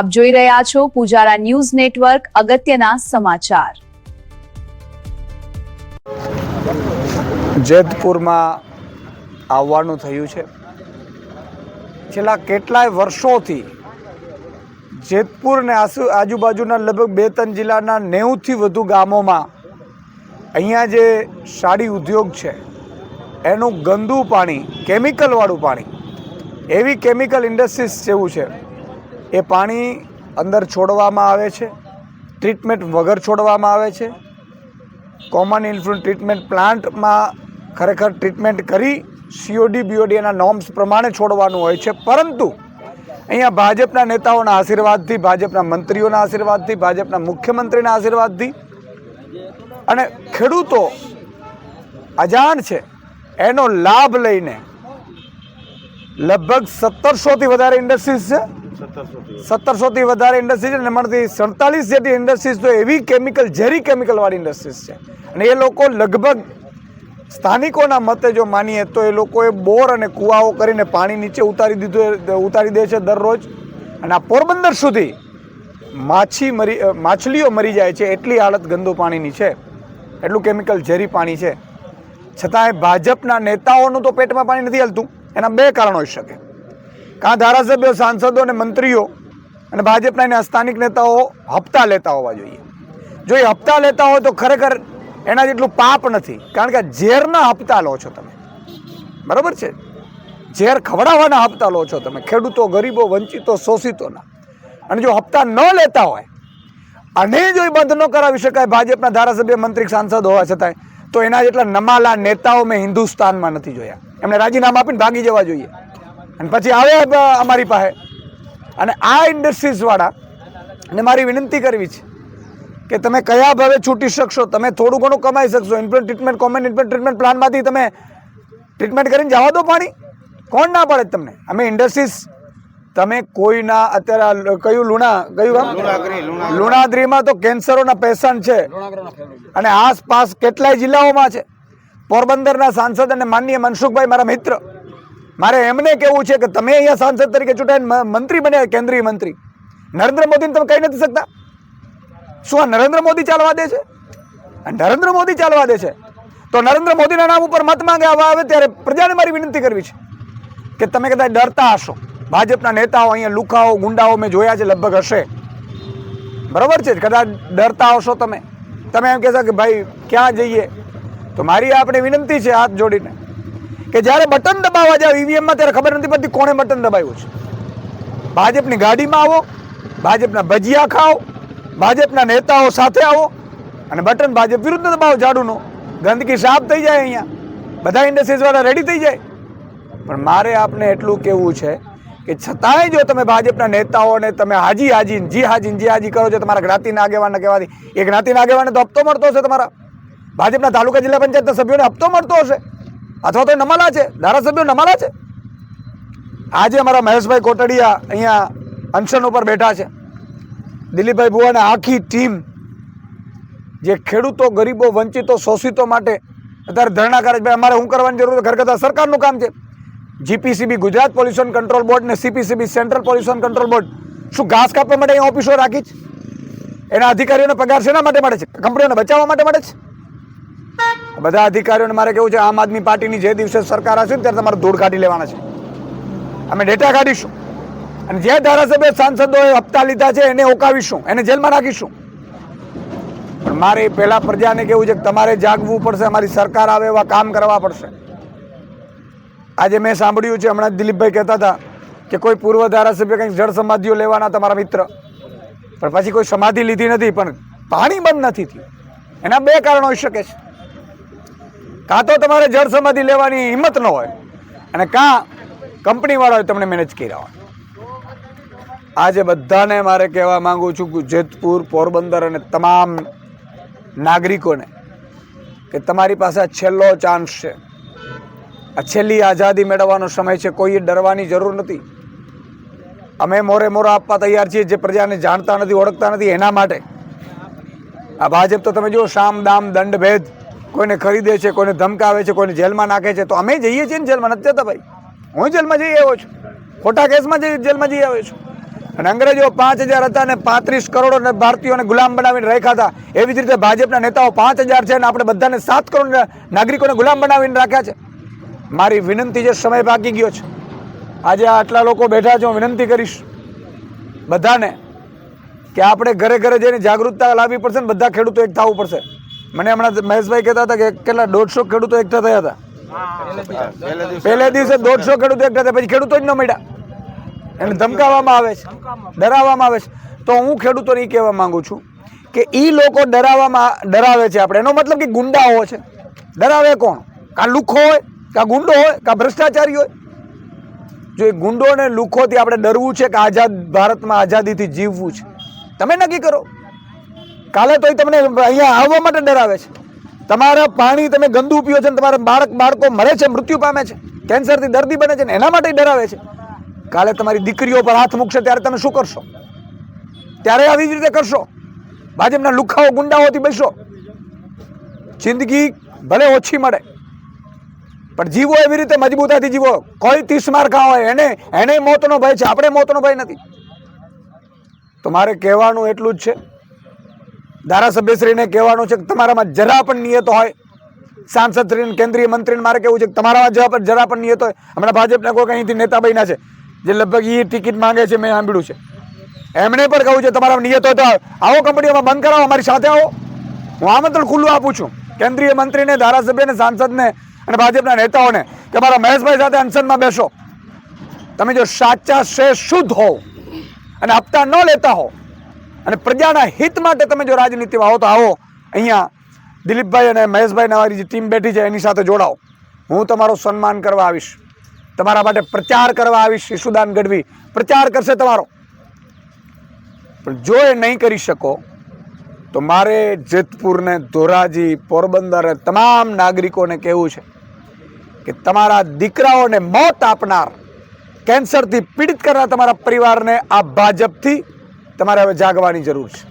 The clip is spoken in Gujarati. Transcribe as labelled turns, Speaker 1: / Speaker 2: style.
Speaker 1: આપ જોઈ રહ્યા છો પૂજારા ન્યૂઝ નેટવર્ક, અગત્યના સમાચાર.
Speaker 2: જેતપુરમાં આવવાનું થયું છે. છેલ્લા કેટલાય વર્ષોથી જેતપુર ને આસુ, આજુબાજુના લગભગ બે ત્રણ જિલ્લાના નેવુંથી વધુ ગામોમાં અહીંયા જે સાડી ઉદ્યોગ છે, એનું ગંદુ પાણી, કેમિકલવાળું પાણી, એવી કેમિકલ ઇન્ડસ્ટ્રીઝ જેવું છે. એ પાણી અંદર છોડવામાં આવે છે ટ્રીટમેન્ટ વગર છોડવામાં આવે છે. કોમન ઇન્ફ્લુન્ટ ટ્રીટમેન્ટ પ્લાન્ટમાં ખરેખર ટ્રીટમેન્ટ કરી સીઓડી બીઓડી એના નોર્મ્સ પ્રમાણે છોડવાનું હોય છે. પરંતુ અહીંયા ભાજપના નેતાઓના આશીર્વાદથી, ભાજપના મંત્રીઓના આશીર્વાદથી, ભાજપના મુખ્યમંત્રીના આશીર્વાદથી અને ખેડૂતો અજાણ છે, એનો લાભ લઈને લગભગ સત્તરસોથી વધારે ઇન્ડસ્ટ્રીઝ છે. સત્તરસોથી વધારે. ઇન્ડસ્ટ્રીઝ છે અને એમાંથી સડતાલીસ જેટલી ઇન્ડસ્ટ્રીઝ તો એવી કેમિકલ ઝેરી કેમિકલવાળી ઇન્ડસ્ટ્રીઝ છે. અને એ લોકો લગભગ સ્થાનિકોના મતે જો માનીએ તો એ લોકોએ બોર અને કૂવાઓ કરીને પાણી નીચે ઉતારી દીધું ઉતારી દે છે દરરોજ. અને આ પોરબંદર સુધી માછી મરી માછલીઓ મરી જાય છે એટલી હાલત ગંદુ પાણીની છે. એટલું કેમિકલ ઝેરી પાણી છે. છતાંય ભાજપના નેતાઓનું તો પેટમાં પાણી નથી હાલતું. એના બે કારણો હોઈ શકે. કાં ધારાસભ્યો, સાંસદો અને મંત્રીઓ અને ભાજપના એના સ્થાનિક નેતાઓ હપ્તા લેતા હોવા જોઈએ. જો એ હપ્તા લેતા હોય તો ખરેખર એના જેટલું પાપ નથી. કારણ કે ઝેરના હપ્તા લો છો તમે. બરાબર છે? ઝેર ખવડાવવાના હપ્તા લો છો તમે. ખેડૂતો, ગરીબો, વંચિતો, શોષિતોના. અને જો હપ્તા ન લેતા હોય, અને જો એ બંધ ન કરાવી શકાય ભાજપના ધારાસભ્ય, મંત્રી, સાંસદ હોવા છતાંય, તો એના જેટલા નમાલા નેતાઓ મેં હિન્દુસ્તાનમાં નથી જોયા. એમણે રાજીનામા આપીને ભાગી જવા જોઈએ. અને પછી આવે અમારી પાસે. અને આ ઇન્ડસ્ટ્રીઝવાળા ને મારી વિનંતી કરવી છે કે તમે કયા ભાવે છૂટી શકશો? તમે થોડું ઘણું કમાઈ શકશો. Influent treatment common influent treatment પ્લાનમાંથી તમે ટ્રીટમેન્ટ કરીને જવા દો પાણી. કોણ ના પાડે તમને? અમે ઇન્ડસ્ટ્રીઝ તમે કોઈના અત્યારે કયું લુણા કયું ગામ? લુણાદ્રીમાં તો કેન્સરોના પેશન્ટ છે. અને આસપાસ કેટલાય જિલ્લાઓમાં છે. પોરબંદરના સાંસદ અને માનનીય મનસુખભાઈ મારા મિત્ર. મારે એમને કેવું છે કે તમે અહીંયા સાંસદ તરીકે ચૂંટાઈને મંત્રી બન્યા કેન્દ્રીય મંત્રી. નરેન્દ્ર મોદીને તમે કહી નથી શકતા? શું આ નરેન્દ્ર મોદી ચાલવા દે છે? નરેન્દ્ર મોદી ચાલવા દે છે? તો નરેન્દ્ર મોદીના નામ ઉપર મત માંગે આવવા આવે ત્યારે પ્રજાને મારી વિનંતી કરવી છે કે તમે કદાચ ડરતા હશો. ભાજપના નેતાઓ અહીંયા લુખાઓ, ગુંડાઓ મેં જોયા છે, લગભગ હશે. બરાબર છે? કદાચ ડરતા હશો તમે. તમે એમ કહેશો કે ભાઈ, ક્યાં જઈએ? તો મારી આપણે વિનંતી છે હાથ જોડીને. કે જ્યારે બટન દબાવવા જાવ ઈવીએમમાં ત્યારે ખબર નથી પડતી કોણે બટન દબાવ્યું છે. ભાજપની ગાડીમાં આવો, ભાજપના ભજીયા ખાઓ, ભાજપના નેતાઓ સાથે આવો, અને બટન ભાજપ વિરુદ્ધ દબાવો ઝાડુનો. ગંદકી સાફ થઈ જાય અહીંયા. બધા ઇન્ડસ્ટ્રીઝવાળા રેડી થઈ જાય. પણ મારે આપને એટલું કહેવું છે કે છતાંય જો તમે ભાજપના નેતાઓને તમે હાજી હાજી, જી હાજી જી હાજી કરો છો, તમારા જ્ઞાતિના આગેવાનને કહેવાથી. એ જ્ઞાતિના આગેવાનને તો હપ્તો મળતો હશે તમારા. ભાજપના તાલુકા જિલ્લા પંચાયતના સભ્યોને હપ્તો મળતો હશે. અથવા તો એ નમાલા છે? ધારાસભ્યો નમાલા છે? આજે અમારા મહેશભાઈ કોટડિયા અહીંયા અનશન ઉપર બેઠા છે. દિલીપભાઈ ભુવાને આખી ટીમ જે ખેડૂતો, ગરીબો, વંચિતો, શોષિતો માટે અત્યારે ધરણા કરે છે. ભાઈ, અમારે શું કરવાની જરૂર છે? ઘરગથ્થા સરકારનું કામ છે. GPCB Gujarat pollution control board ને CPCB central pollution control board શું ઘાસ કાપવા માટે અહીંયા ઓફિસો રાખી છે? એના અધિકારીઓને પગાર શેના માટે મળે છે? કંપનીઓને બચાવવા માટે મળે છે? બધા અધિકારીઓને મારે કેવું છે, આમ આદમી પાર્ટીની જે દિવસે સરકાર હશે ને ત્યારે તમારે ધૂળ કાઢી લેવાના છે. અમે ડેટા કાઢીશું. અને જે ધારાસભ્ય સાંસદોએ હપ્તા લીધા છે, એને ઓકાવીશું એને જેલમાં રાખીશું પણ મારે પહેલાં પ્રજાને કેવું છે કે તમારે જાગવું પડશે, અમારી સરકાર આવે એવા કામ કરવા પડશે. આજે મેં સાંભળ્યું છે, હમણાં દિલીપભાઈ કહેતા હતા કે કોઈ પૂર્વ ધારાસભ્ય કંઈક જળ સમાધિઓ લેવાના તમારા મિત્ર. પણ પછી કોઈ સમાધિ લીધી નથી, પણ પાણી બંધ નથી થયું. એના બે કારણો હોઈ શકે છે. કાં તો તમારે જળ સમાધિ લેવાની હિંમત ન હોય અને કાં કંપનીવાળાએ તમને મેનેજ કર્યા હોય. આજે બધાને મારે કહેવા માંગુ છું કે જેતપુર, પોરબંદર અને તમામ નાગરિકોને કે તમારી પાસે આ છેલ્લો ચાન્સ છે. આ છેલ્લી આઝાદી મેળવવાનો સમય છે, કોઈએ ડરવાની જરૂર નથી. અમે મોરે મોરો આપવા તૈયાર છીએ, જે પ્રજાને જાણતા નથી, ઓળખતા નથી, એના માટે. આ ભાજપ તો તમે જુઓ, શામ, દામ દંડ ભેદ કોઈને ખરીદે છે, કોઈને ધમકાવે છે, કોઈને જેલમાં નાખે છે, તો અમે જઈએ છીએ ને જેલમાં, નથી જતા ભાઈ. હું જેલમાં જઈ આવ્યો છું. ખોટા કેસમાં જઈ જેલમાં જઈ આવ્યો છું. અને અંગ્રેજો પાંચ હજાર હતા અને પાંત્રીસ કરોડ ભારતીયોને ગુલામ બનાવીને રાખ્યા હતા. એવી જ રીતે ભાજપના નેતાઓ પાંચ હજાર છે ને આપણે બધાને સાત કરોડ નાગરિકોને ગુલામ બનાવીને રાખ્યા છે. મારી વિનંતી છે, સમય ભાગી ગયો છે. આજે આટલા લોકો બેઠા છે, હું વિનંતી કરીશ બધાને કે આપણે ઘરે ઘરે જઈને જાગૃતતા લાવવી પડશે ને બધા ખેડૂતો એક થવું પડશે. મને હમણાં મહેશભાઈ કહેતા હતા કે કેટલા દોઢસો ખેડૂતો એકઠા થયા હતા. પહેલે દિવસે દોઢસો ખેડૂતો એકઠા થયા, પછી ખેડૂતો જ ન મળ્યા. એને ધમકાવવામાં આવે છે, ડરાવવામાં આવે છે. તો હું ખેડૂતોને એ કહેવા માગું છું કે એ લોકો ડરાવવામાં, ડરાવે છે આપણે. એનો મતલબ કે ગુંડાઓ છે. ડરાવે કોણ? કાં લુખો હોય, કાં ગુંડો હોય, કાં ભ્રષ્ટાચારી હોય? જો એ ગુંડો ને લુખોથી આપણે ડરવું છે કે આઝાદ ભારતમાં આઝાદીથી જીવવું છે, તમે નક્કી કરો. કાલે તો તમને અહીંયા આવવા માટે ડરાવે છે. તમારા પાણી તમે ગંદુ પીઓ છો તમારા બાળક, બાળકો મરે છે, મૃત્યુ પામે છે કેન્સરથી દર્દી બને છે ને એના માટે ડરાવે છે. કાલે તમારી દીકરીઓ પર હાથ મૂકશે ત્યારે તમે શું કરશો? ત્યારે આવી જ રીતે કરશો? ભાજપના લુખાઓ, ગુંડાઓથી બેસો. જિંદગી ભલે ઓછી મળે, પણ જીવો એવી રીતે મજબૂતાથી જીવો, કોઈ તીસ માર ખાવા હોય, એને એને મોતનો ભય છે, આપણે મોતનો ભય નથી. તો મારે કહેવાનું એટલું જ છે ધારાસભ્યશ્રીને કહેવાનું છે કે તમારામાં જરા પણ નિયત હોય સાંસદશ્રીને કેન્દ્રીય મંત્રીને મારે કહેવું છે કે તમારામાં જરા પણ જરા પણ નિયત હોય. હમણાં ભાજપના કોઈ અહીંથી નેતા બન્યા છે, જે લગભગ એ ટિકિટ માંગે છે, મેં સાંભળ્યું છે. એમણે પણ કહ્યું છે તમારા નિયત હોય તો આવો. કંપનીઓમાં બંધ કરાવો, અમારી સાથે આવો. હું આમંત્રણ ખુલ્લું આપું છું કેન્દ્રીય મંત્રીને, ધારાસભ્યને, સાંસદને અને ભાજપના નેતાઓને કે મારા મહેશભાઈ સાથે અનશનમાં બેસો. તમે જો સાચા શ્રેષ્ઠ શુદ્ધ હોવ અને હપ્તા ન લેતા હો અને પ્રજાના હિત માટે તમે જો રાજનીતિમાં આવો તો આવો. અહીંયા દિલીપભાઈ અને મહેશભાઈ નવારી જે ટીમ બેઠી છે, એની સાથે જોડાઓ. હું તમારો સન્માન કરવા આવીશ. તમારા માટે પ્રચાર કરવા આવીશ શિશુદાન ગઢવી. પ્રચાર કરશે તમારો. પણ જો એ નહીં કરી શકો, તો મારે જેતપુરને ધોરાજી, પોરબંદર તમામ નાગરિકોને કહેવું છે કે તમારા દીકરાઓને મોત આપનાર કેન્સરથી પીડિત કરનાર તમારા પરિવારને આ ભાજપથી તમારે હવે જાગવાની જરૂર છે.